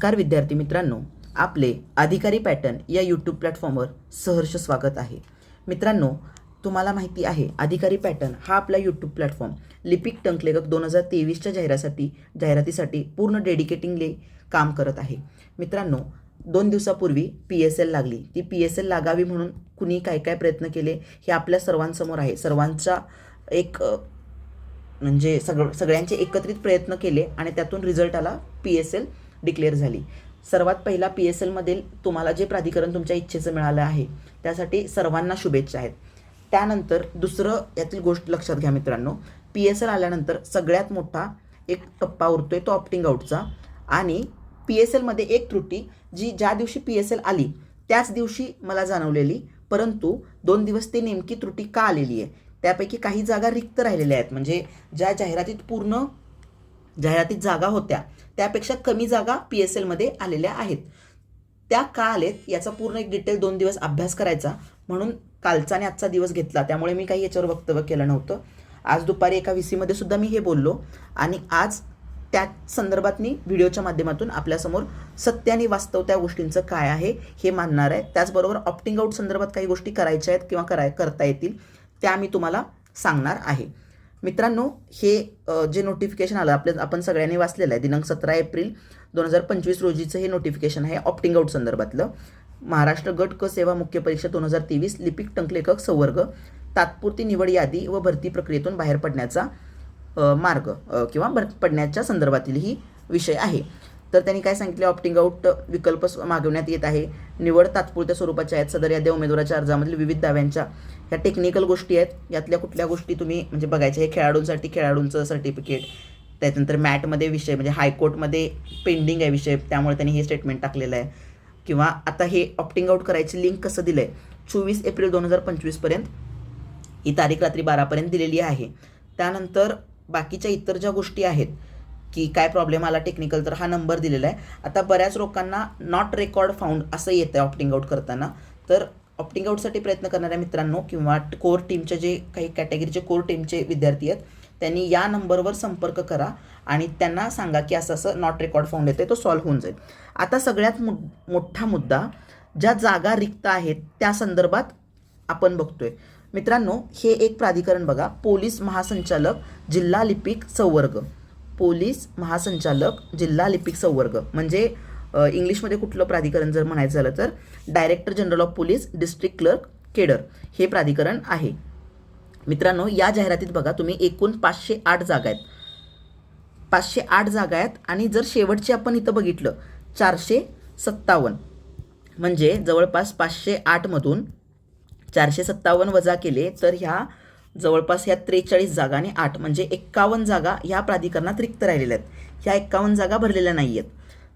नमस्कार विद्यार्थी मित्रांनो आपले अधिकारी पॅटर्न या यूट्यूब प्लॅटफॉर्मवर सहर्ष स्वागत आहे. मित्रांनो तुम्हाला माहिती आहे अधिकारी पॅटर्न हा आपला यूट्यूब प्लॅटफॉर्म लिपिक टंकलेखक दोन हजार तेवीसच्या जाहिरासाठी जाहिरातीसाठी पूर्ण डेडिकेटिंगले काम करत आहे. मित्रांनो दोन दिवसापूर्वी पी एस एल लागली. ती पी एस एल लागावी म्हणून कुणी काय काय प्रयत्न केले हे आपल्या सर्वांसमोर आहे. सर्वांचा एक म्हणजे सगळं सगळ्यांचे एकत्रित प्रयत्न केले आणि त्यातून रिझल्ट आला पी एस एल डिक्लेअर झाली. सर्वात पहिला पी एस एलमधील तुम्हाला जे प्राधिकरण तुमच्या इच्छेचं मिळालं आहे त्यासाठी सर्वांना शुभेच्छा आहेत. त्यानंतर दुसरं यातील गोष्ट लक्षात घ्या मित्रांनो. पी एस एल आल्यानंतर सगळ्यात मोठा एक टप्पा उरतो आहे तो ऑप्टिंग आउटचा आणि पी एस एलमध्ये एक त्रुटी जी ज्या दिवशी पी एस एल आली त्याच दिवशी मला जाणवलेली परंतु दोन दिवस ते नेमकी त्रुटी का आलेली आहे? त्यापैकी काही जागा रिक्त राहिलेल्या आहेत. म्हणजे ज्या जाहिरातीत पूर्ण जाहिरातीत जागा होत्या त्यापेक्षा कमी जागा पी एस एलमध्ये आलेल्या आहेत. त्या का आलेत याचा पूर्ण एक डिटेल दोन दिवस अभ्यास करायचा म्हणून कालचा आणि आजचा दिवस घेतला. त्यामुळे मी काही याच्यावर वक्तव्य केलं नव्हतं. आज दुपारी एका व्ही सीमध्ये सुद्धा मी हे बोललो आणि आज त्या संदर्भात मी व्हिडिओच्या माध्यमातून आपल्यासमोर सत्य आणि वास्तव त्या गोष्टींचं काय आहे हे मानणार आहे. त्याचबरोबर ऑप्टिंग आउट संदर्भात काही गोष्टी करायच्या आहेत किंवा कराय करता येतील त्या मी तुम्हाला सांगणार आहे. मित्रांनो हे जे नोटिफिकेशन आलं आपल्या आपण सगळ्यांनी वाचलेलं आहे दिनांक सतरा एप्रिल दोन हजार पंचवीस रोजीचं हे नोटिफिकेशन आहे ऑप्टिंग आउट संदर्भातलं. महाराष्ट्र गट क सेवा मुख्य परीक्षा दोन हजार तेवीस लिपिक टंकलेखक संवर्ग तात्पुरती निवड यादी व भरती प्रक्रियेतून बाहेर पडण्याचा मार्ग किंवा भर पडण्याच्या संदर्भातील ही विषय आहे. तर त्यांनी काय सांगितले? ऑप्टिंग आउट विकल्प मागवण्यात येत आहे. निवड तात्पुरत्या स्वरूपाच्या आहेत. सदर याद्या उमेदवाराच्या अर्जामधील विविध दाव्यांच्या ह्या टेक्निकल गोष्टी आहेत. यातल्या कुठल्या गोष्टी तुम्ही म्हणजे बघायच्या. हे खेळाडूंसाठी खेळाडूंचं सर्टिफिकेट त्याच्यानंतर मॅटमध्ये विषय म्हणजे हायकोर्टमध्ये पेंडिंग आहे विषय त्यामुळे त्यांनी हे स्टेटमेंट टाकलेलं आहे. किंवा आता हे ऑप्टिंग आउट करायची लिंक कसं दिलं आहे चोवीस एप्रिल दोन हजार पंचवीसपर्यंत ही तारीख रात्री बारापर्यंत दिलेली आहे. त्यानंतर बाकीच्या इतर ज्या गोष्टी आहेत की काय प्रॉब्लेम आला टेक्निकल तर हा नंबर दिलेला आहे. आता बऱ्याच लोकांना नॉट रेकॉर्ड फाउंड असं येतं आहे ऑप्टिंग आउट करताना. तर ऑप्टिंग आउटसाठी प्रयत्न करणाऱ्या मित्रांनो किंवा कोर टीमचे जे काही कॅटेगरीचे कोर टीमचे विद्यार्थी आहेत त्यांनी या नंबरवर संपर्क करा आणि त्यांना सांगा की असं असं नॉट रेकॉर्ड फाउंड येते तो सॉल्व्ह होऊन जाईल. आता सगळ्यात मु मोठा मुद्दा ज्या जागा रिक्त आहेत त्या संदर्भात आपण बघतोय. मित्रांनो हे एक प्राधिकरण बघा पोलीस महासंचालक जिल्हा लिपिक संवर्ग. पोलीस महासंचालक जिल्हा लिपिक संवर्ग. म्हणजे इंग्लिशमध्ये कुठलं प्राधिकरण जर म्हणायचं झालं तर director general of police district clerk cadre हे प्राधिकरण आहे. मित्रांनो या जाहिरातीत बघा तुम्ही एकूण पाचशे आठ जागा आहेत. पाचशे आठ जागा आहेत आणि जर शेवटचे आपण इथं बघितलं चारशे सत्तावन्न. म्हणजे जवळपास पाचशे आठमधून चारशे सत्तावन्न वजा केले तर ह्या जवळपास ह्या त्रेचाळीस जागा आणि आठ म्हणजे एक्कावन्न जागा ह्या प्राधिकरणात रिक्त राहिलेल्या आहेत. ह्या एक्कावन्न जागा भरलेल्या नाही आहेत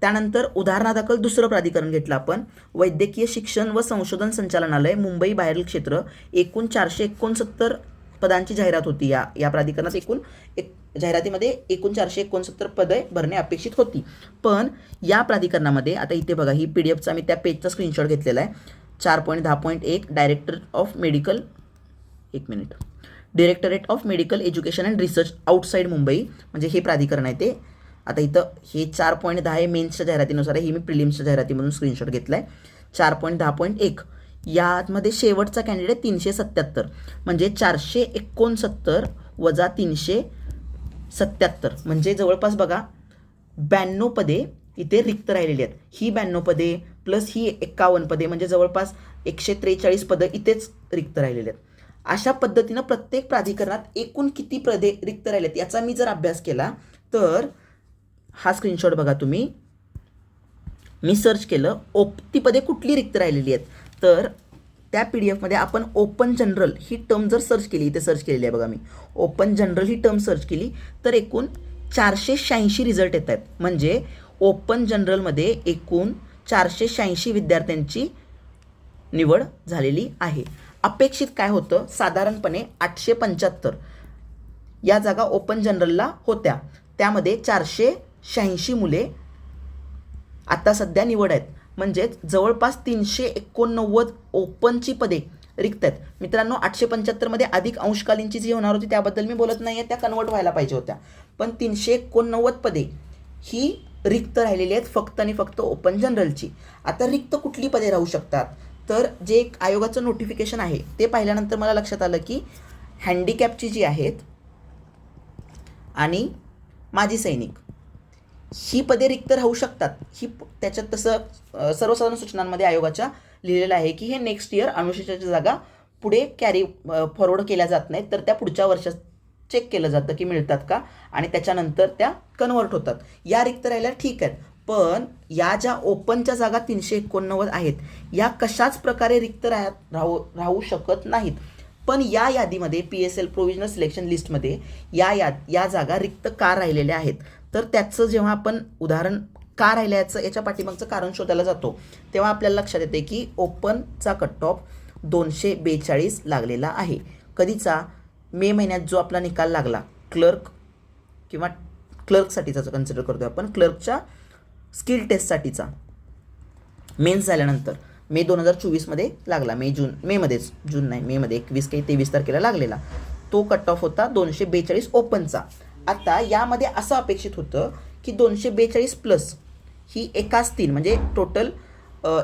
त्यानंतर उदाहरणादाखल दुसरं प्राधिकरण घेतलं आपण. वैद्यकीय शिक्षण व संशोधन संचालनालय मुंबई बाहेरील क्षेत्र एकूण चारशे एकोणसत्तर पदांची जाहिरात होती. या या प्राधिकरणात एकूण एक जाहिरातीमध्ये एकूण चारशे एकोणसत्तर पदे भरणे अपेक्षित होती. पण या प्राधिकरणामध्ये आता इथे बघा ही पी डी एफचा मी त्या पेजचा स्क्रीनशॉट घेतलेला आहे. चार पॉईंट दहा पॉईंट एक डायरेक्टर ऑफ मेडिकल एक minute. Directorate of medical education and research outside Mumbai म्हणजे हे प्राधिकरण आहे ते. आता इथं हे चार पॉईंट दहा हे मेन्सच्या जाहिरातीनुसार आहे. हे मी प्रिलिम्सच्या जाहिरातीमधून स्क्रीनशॉट घेतला आहे चार पॉईंट दहा पॉईंट एक. यामध्ये शेवटचा कॅन्डिडेट तीनशे सत्याहत्तर. म्हणजे चारशे एकोणसत्तर वजा तीनशे सत्याहत्तर. म्हणजे जवळपास बघा ब्याण्णव पदे इथे रिक्त राहिलेली आहेत. ही ब्याण्णव पदे प्लस ही एक्कावन्न पदे म्हणजे जवळपास एकशे त्रेचाळीस पदं इथेच रिक्त राहिलेली आहेत. अशा पद्धतीनं प्रत्येक प्राधिकरणात एकूण किती पदे रिक्त राहिलेत याचा मी जर अभ्यास केला तर हा स्क्रीनशॉट बघा तुम्ही. मी सर्च केलं ओप पदे कुठली रिक्त राहिलेली आहेत? तर त्या पी डी एफमध्ये आपण ओपन जनरल ही टर्म जर सर्च केली इथे सर्च केलेली आहे बघा मी. ओपन जनरल ही टर्म सर्च केली तर एकूण चारशे शहाऐंशी रिझल्ट येत आहेत. म्हणजे ओपन जनरलमध्ये एकूण चारशे शहाऐंशी विद्यार्थ्यांची निवड झालेली आहे. अपेक्षित काय होतं? साधारणपणे आठशे पंच्याहत्तर. या जागा ओपन जनरलला होत्या. त्यामध्ये चारशे शहाऐंशी मुले आता सध्या निवड आहेत. म्हणजेच जवळपास तीनशे एकोणनव्वद ओपनची पदे रिक्त आहेत मित्रांनो आठशे पंच्याहत्तरमध्ये अधिक अंशकालीनची जी होणार होती त्याबद्दल मी बोलत नाही आहे त्या कन्वर्ट व्हायला पाहिजे होत्या. पण तीनशे एकोणनव्वद पदे ही रिक्त राहिलेली आहेत फक्त आणि फक्त ओपन जनरलची. आता रिक्त कुठली पदे राहू शकतात? तर जे एक आयोगाचं नोटिफिकेशन आहे ते पाहिल्यानंतर मला लक्षात आलं की हँडिकॅपची जी आहेत आणि माजी सैनिक. ही पदे रिक्त राहू शकतात. ही त्याच्यात तसं सर्वसाधारण सूचनांमध्ये आयोगाच्या लिहिलेलं आहे की हे नेक्स्ट इयर अनुसूचनाच्या जागा पुढे कॅरी फॉरवर्ड केल्या जात नाहीत तर त्या पुढच्या वर्षात चेक केलं जातं की मिळतात का? आणि त्याच्यानंतर त्या कन्वर्ट होतात. या रिक्त राहिल्या ठीक आहेत पण या ज्या ओपनच्या जागा तीनशे एकोणनव्वद आहेत या कशाच प्रकारे रिक्त राह राहू राहू शकत नाहीत. पण या यादीमध्ये P S L provisional selection लिस्टमध्ये या याद या जागा रिक्त का राहिलेल्या आहेत? तर त्याचं जेव्हा आपण उदाहरण का राहिलं याचं याच्या पाठीमागचं कारण शोधायला जातो तेव्हा आपल्याला लक्षात येते की ओपनचा कट ऑफ दोनशे बेचाळीस लागलेला आहे. कधीचा? मे महिन्यात जो आपला निकाल लागला क्लर्क किंवा क्लर्कसाठीचा कन्सिडर करतो आपण क्लर्कच्या स्किल टेस्टसाठीचा. मेन्स झाल्यानंतर मे दोन हजार चोवीसमध्ये लागला मे जून मेमध्येच जून नाही मेमध्ये एकवीस काही तेवीस तारखेला लागलेला. तो कट ऑफ होता दोनशे बेचाळीस ओपनचा. आता यामध्ये असं अपेक्षित होतं की दोनशे बेचाळीस प्लस ही एकाच तीन म्हणजे टोटल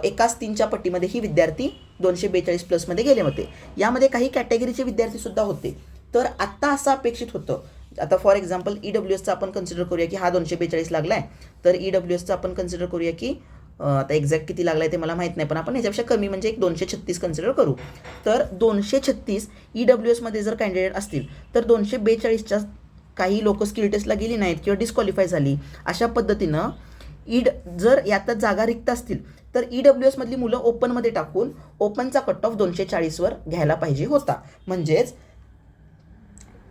एकाच तीनच्या पट्टीमध्ये ही विद्यार्थी दोनशे बेचाळीस प्लसमध्ये गेले होते. यामध्ये काही कॅटेगरीचे विद्यार्थीसुद्धा होते. तर आत्ता असं अपेक्षित होतं आता फॉर एक्झाम्पल ई डब्ल्यू एसचा आपण कन्सिडर करूया की हा दोनशे बेचाळीस लागला आहे तर ई डब्ल्यू एसचा आपण कन्सिडर करूया की आता एक्झॅक्ट किती लागला आहे ते मला माहीत नाही पण आपण याच्यापेक्षा कमी म्हणजे एक दोनशे छत्तीस कन्सिडर करू. तर दोनशे छत्तीस ई डब्ल्यू एसमध्ये जर कॅन्डिडेट असतील तर दोनशे बेचाळीसच्या काही लोक स्किल टेस्टला गेली नाहीत किंवा डिस्क्वालिफाय झाली अशा पद्धतीनं ईड जर यातच जागा रिक्त असतील तर ई डब्ल्यू एसमधली मुलं ओपनमध्ये टाकून ओपनचा कट ऑफ दोनशे चाळीसवर घ्यायला पाहिजे होता. म्हणजेच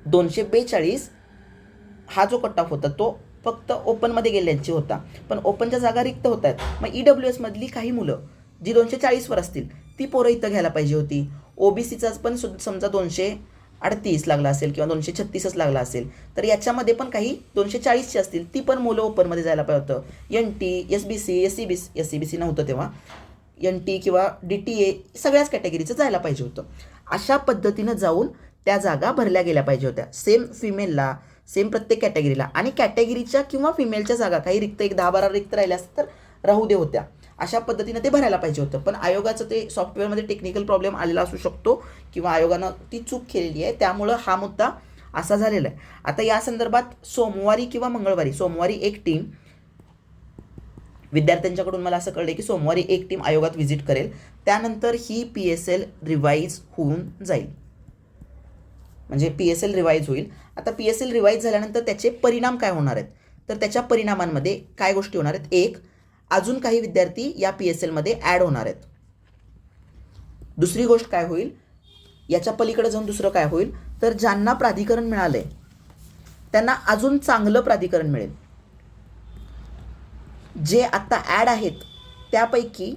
दोनशे बेचाळीस हा जो कट ऑफ होता तो फक्त ओपनमध्ये गेल्यांची होता. पण ओपनच्या जागा रिक्त होत आहेत. मग ई डब्ल्यू एसमधली काही मुलं जी दोनशे चाळीसवर असतील ती पोरं इथं घ्यायला पाहिजे होती. ओबीसीचाच पण सु- समजा दोनशे अडतीस लागला असेल किंवा दोनशे छत्तीसच लागला असेल तर याच्यामध्ये पण काही दोनशे चाळीसची असतील ती पण मुलं ओपनमध्ये जायला पाहिजे होतं. N T S B C S C B S C B C नव्हतं तेव्हा. एन टी किंवा डी टी ए सगळ्याच कॅटेगरीचं जायला पाहिजे होतं. अशा पद्धतीनं जाऊन त्या जागा भरल्या गेल्या पाहिजे होत्या. सेम फिमेलला सेम प्रत्येक कॅटेगरीला आणि कॅटेगरीच्या किंवा फिमेलच्या जागा काही रिक्त एक दहा बारा रिक्त राहिल्या असतात तर राहू दे होत्या. अशा पद्धतीनं ते भरायला पाहिजे होतं. पण आयोगाचं ते सॉफ्टवेअरमध्ये टेक्निकल प्रॉब्लेम आलेला असू शकतो किंवा आयोगानं ती चूक केलेली आहे. त्यामुळं हा मुद्दा असा झालेला आहे. आता या संदर्भात सोमवारी किंवा मंगळवारी सोमवारी एक टीम विद्यार्थ्यांच्याकडून मला असं कळलं की सोमवारी एक टीम आयोगात व्हिजिट करेल. त्यानंतर ही पी एस एल रिवाईज होऊन जाईल. म्हणजे पी एस एल रिवाईज होईल. आता पी एस एल रिवाईज झाल्यानंतर त्याचे परिणाम काय होणार आहेत? तर त्याच्या परिणामांमध्ये काय गोष्टी होणार आहेत? एक अजून काही विद्यार्थी या पी एस एलमध्ये ॲड होणार आहेत. दुसरी गोष्ट काय होईल? याच्या पलीकडे जाऊन दुसरं काय होईल? तर ज्यांना प्राधिकरण मिळालं आहे त्यांना अजून चांगलं प्राधिकरण मिळेल. जे आत्ता ॲड आहेत त्यापैकी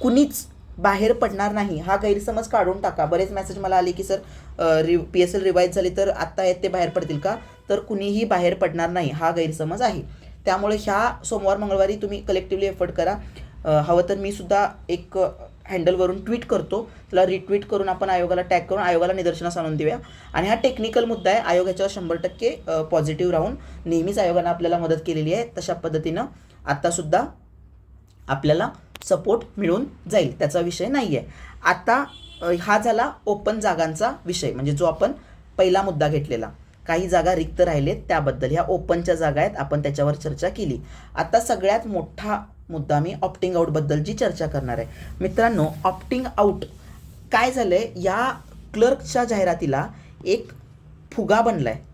कुणीच बाहेर पडणार नाही. हा गैरसमज काढून टाका. बरेच मेसेज मला आले की सर रि पी एस एल रिवाईज झाली तर आत्ता आहेत ते बाहेर पडतील का? तर कुणीही बाहेर पडणार नाही. हा गैरसमज आहे. त्यामुळे ह्या सोमवार मंगळवारी तुम्ही कलेक्टिव्हली एफर्ट करा. हवं तर मी सुद्धा एक हँडलवरून ट्विट करतो. त्याला रिट्विट करून आपण आयोगाला टॅग करून आयोगाला निदर्शनास आणून देऊया. आणि हा टेक्निकल मुद्दा आहे. आयोग शंभर टक्के पॉझिटिव्ह राहून नेहमीच आयोगानं आपल्याला मदत केलेली आहे. तशा पद्धतीनं आत्तासुद्धा आपल्याला सपोर्ट मिळून जाईल. त्याचा विषय नाही आहे आता हा झाला ओपन जागांचा विषय. म्हणजे जो आपण पहिला मुद्दा घेतलेला. काही जागा रिक्त राहिलेत त्याबद्दल ह्या ओपनच्या जागा आहेत आपण त्याच्यावर चर्चा केली. आता सगळ्यात मोठा मुद्दा मी ऑप्टिंग आऊटबद्दलची चर्चा करणार आहे. मित्रांनो ऑप्टिंग आऊट काय झालं आहे या क्लर्कच्या जाहिरातीला एक फुगा बनला आहे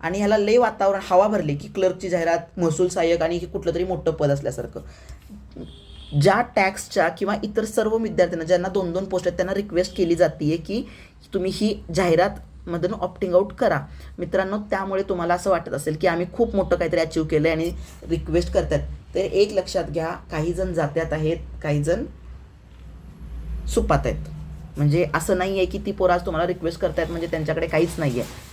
आणि ह्याला लय वातावरण हवा भरली की क्लर्कची जाहिरात महसूल सहाय्यक आणि हे कुठलं तरी मोठं पद असल्यासारखं. ज्या टॅक्सच्या किंवा इतर सर्व विद्यार्थ्यांना ज्यांना दोन दोन पोस्ट आहेत त्यांना रिक्वेस्ट केली जाते की तुम्ही ही जाहिरात मधून ऑप्टिंग आऊट करा. मित्रांनो त्यामुळे तुम्हाला असं वाटत असेल की आम्ही खूप मोठं काहीतरी अचीव केलं आहे आणि रिक्वेस्ट करतात. तर एक लक्षात घ्या काही जण जात्यात आहेत काही जण सुपात आहेत. म्हणजे असं नाही आहे की ती पोरं आज तुम्हाला रिक्वेस्ट करतायत म्हणजे त्यांच्याकडे काहीच नाही आहे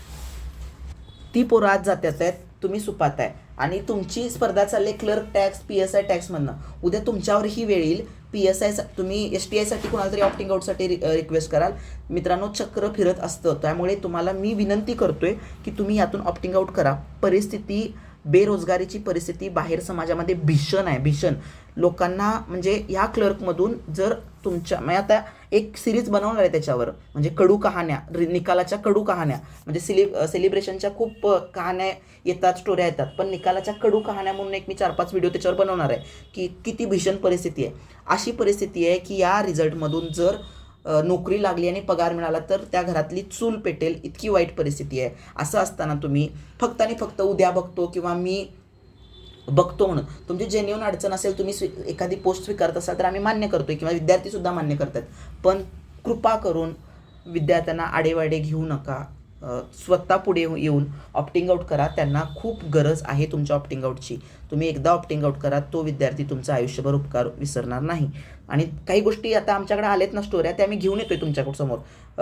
ती पोरं आज जात्यात आहेत तुम्ही सुपात आहे. आणि तुमची स्पर्धा चालली clerk tax P S I टॅक्समधनं उद्या तुमच्यावर ही वेळ येईल पी एस आय तुम्ही एस टी आयसाठी कोणाला तरी ऑप्टिंग आऊटसाठी रिक्वेस्ट कराल. मित्रांनो चक्र फिरत असतं. त्यामुळे तुम्हाला मी विनंती करतोय की तुम्ही यातून ऑप्टिंग आऊट करा. परिस्थिती बेरोजगारीची परिस्थिती बाहेर समाजामध्ये भीषण आहे भीषण. लोकांना म्हणजे ह्या क्लर्कमधून जर तुमच्या म्हणजे आता एक सिरीज बनवणार आहे त्याच्यावर म्हणजे कडू कहाण्या निकालाच्या कडू कहाण्या. म्हणजे सिलि सेलिब्रेशनच्या खूप कहाण्या येतात स्टोऱ्या येतात पण निकालाच्या कडू कहाण्या म्हणून एक मी चार पाच व्हिडिओ त्याच्यावर बनवणार आहे की किती भीषण परिस्थिती आहे. अशी परिस्थिती आहे की या रिझल्टमधून जर नोकरी लागली आणि पगार मिळाला तर त्या घरातली चूल पेटेल इतकी वाईट परिस्थिती आहे. असं असताना तुम्ही फक्त आणि फक्त उद्या बघतो किंवा मी बघतो म्हणून. तुमची जेन्युन अडचण असेल तुम्ही स्वी एखादी पोस्ट स्वीकारत असाल तर आम्ही मान्य करतो किंवा विद्यार्थीसुद्धा मान्य करतात. पण कृपा करून विद्यार्थ्यांना आडेवाडे घेऊ नका. स्वतः पुढे येऊन ऑप्टिंग आउट करा. त्यांना खूप गरज आहे तुमच्या ऑप्टिंग आउटची तुम्ही एकदा ऑप्टिंग आउट करा तो विद्यार्थी तुमचा आयुष्यभर उपकार विसरणार नाही. आणि काही गोष्टी आता आमच्याकडे आलेत ना स्टोऱ्या त्या मी घेऊन येतोय तुमच्याकडे समोर.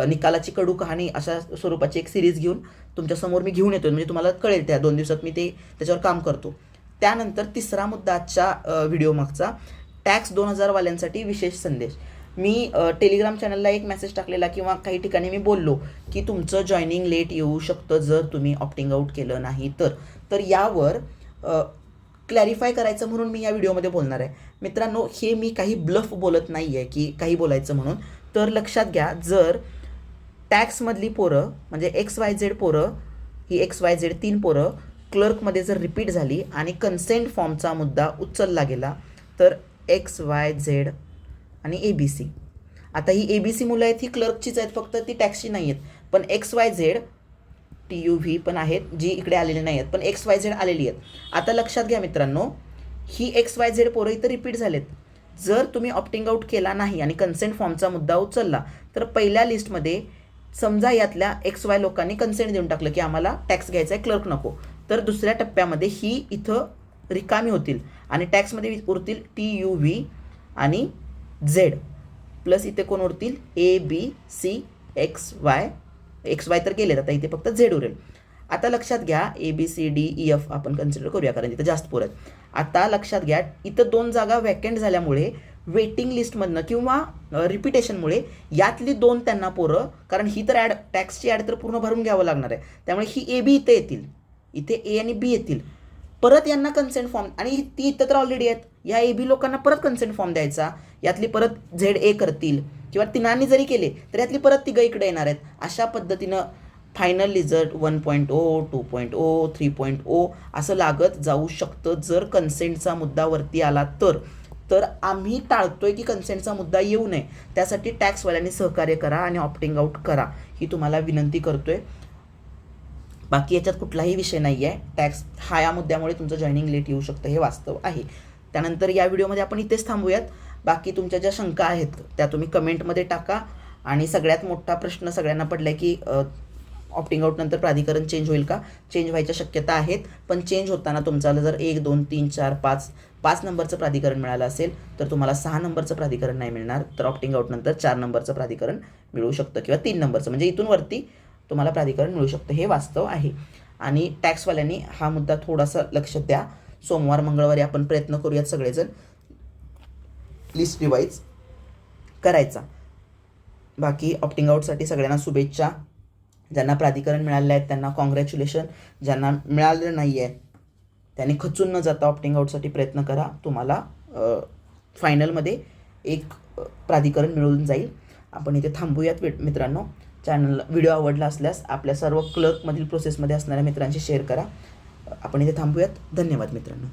निकालाची कडू कहाणी अशा स्वरूपाची एक सिरीज घेऊन तुमच्यासमोर मी घेऊन येतोय. म्हणजे तुम्हाला कळेल त्या दोन दिवसात मी ते त्याच्यावर काम करतो. त्यानंतर तिसरा मुद्दा आजच्या व्हिडिओ मागचा. टॅक्स दोन हजारवाल्यांसाठी विशेष संदेश. मी टेलिग्राम चॅनलला एक मेसेज टाकलेला किंवा काही ठिकाणी मी बोललो की तुमचं जॉईनिंग लेट येऊ शकतं जर तुम्ही ऑप्टिंग आउट केलं नाही तर. तर यावर क्लॅरिफाय करायचं म्हणून मी या व्हिडिओमध्ये बोलणार आहे. मित्रांनो हे मी काही ब्लफ बोलत नाही आहे की काही बोलायचं म्हणून. तर लक्षात घ्या जर टॅक्समधली पोरं म्हणजे एक्स वाय झेड पोरं ही एक्स वाय झेड तीन पोरं क्लर्कमध्ये जर रिपीट झाली आणि कन्सेंट फॉर्मचा मुद्दा उचलला गेला तर एक्स वाय झेड आणि ए बी सी आता ही ए बी सी मुलं आहेत ही क्लर्कचीच आहेत फक्त ती टॅक्सची नाही आहेत. पण X Y Z T U V पण आहेत जी इकडे आलेली नाही आहेत. पण एक्स वाय झेड आलेली आहेत. आता लक्षात घ्या मित्रांनो ही एक्स वाय झेड पोरं इथं रिपीट झालेत. जर तुम्ही ऑप्टिंग आउट केला नाही आणि कन्सेंट फॉर्मचा मुद्दा उचलला तर पहिल्या लिस्टमध्ये समजा यातल्या एक्स वाय लोकांनी कन्सेंट देऊन टाकलं की आम्हाला टॅक्स घ्यायचा आहे क्लर्क नको. तर दुसऱ्या टप्प्यामध्ये ही इथं रिकामी होतील आणि टॅक्समध्ये उरतील टी यू व्ही आणि झेड. प्लस इथे कोण उरतील? A B C X Y X Y तर गेलेत आता इथे फक्त झेड उरेल. आता लक्षात घ्या A B C D E F आपण कन्सिडर करूया कारण इथं जास्त पोरं आता लक्षात घ्या इथं दोन जागा वॅकंट झाल्यामुळे वेटिंग लिस्टमधनं किंवा रिपिटेशनमुळे यातली दोन त्यांना पोरं कारण ही तर ॲड टॅक्सची ॲड तर पूर्ण भरून घ्यावं लागणार आहे. त्यामुळे ही ए बी इथे येतील. इथे ए आणि बी येतील. परत यांना कन्सेंट फॉर्म आणि ती इथं तर ऑलरेडी आहेत. या ए बी लोकांना परत कन्सेंट फॉर्म द्यायचा. यातली परत झेड ए करतील. किंवा तिनांनी जरी केले तर यातली परत तिघं इकडे येणार आहेत. अशा पद्धतीनं final result one point O two point O three point O असं लागत जाऊ शकतं. जर कन्सेंटचा मुद्दा वरती आला तर तर आम्ही टाळतोय की कन्सेंटचा मुद्दा येऊ नये. त्यासाठी टॅक्सवाल्यांनी सहकार्य करा आणि ऑप्टिंग आउट करा ही तुम्हाला विनंती करतोय. बाकी याच्यात कुठलाही विषय नाही आहे टॅक्स हा या मुद्द्यामुळे तुमचं जॉईनिंग लेट येऊ शकतं हे वास्तव आहे. त्यानंतर या व्हिडिओमध्ये आपण इथेच थांबूयात. बाकी तुमच्या ज्या शंका आहेत त्या तुम्ही कमेंटमध्ये टाका. आणि सगळ्यात मोठा प्रश्न सगळ्यांना पडला आहे की ऑप्टिंग आउट नंतर प्राधिकरण चेंज होईल का? चेंज व्हायच्या शक्यता आहेत पण चेंज होताना तुमचा जर एक दोन तीन चार पाच पाच नंबरचं प्राधिकरण मिळालं असेल तर तुम्हाला सहा नंबरचं प्राधिकरण नाही मिळणार. तर ऑप्टिंग आउट नंतर चार नंबरचं प्राधिकरण मिळू शकतं किंवा तीन नंबरचं. म्हणजे इथून वरती तुम्हाला प्राधिकरण मिळू शकतं. हे वास्तव आहे. आणि टॅक्सवाल्यांनी हा मुद्दा थोडासा लक्ष द्या. सोमवार मंगळवारी आपण प्रयत्न करूयात सगळेजण. लिस्ट रिवाईज करायचा. बाकी ऑप्टिंग आउटसाठी सगळ्यांना शुभेच्छा. ज्यांना प्राधिकरण मिळालेलं आहे त्यांना कॉंग्रॅच्युलेशन ज्यांना मिळालेलं नाही आहे त्यांनी खचून न जाता ऑप्टिंग आउटसाठी प्रयत्न करा. तुम्हाला फायनलमध्ये एक प्राधिकरण मिळून जाईल. आपण इथे थांबूयात मित्रांनो. चॅनल व्हिडिओ आवडला असल्यास आपल्या सर्व क्लर्कमधील प्रोसेसमध्ये असणाऱ्या मित्रांशी शेअर करा. आपण इथे थांबूयात. धन्यवाद मित्रांनो.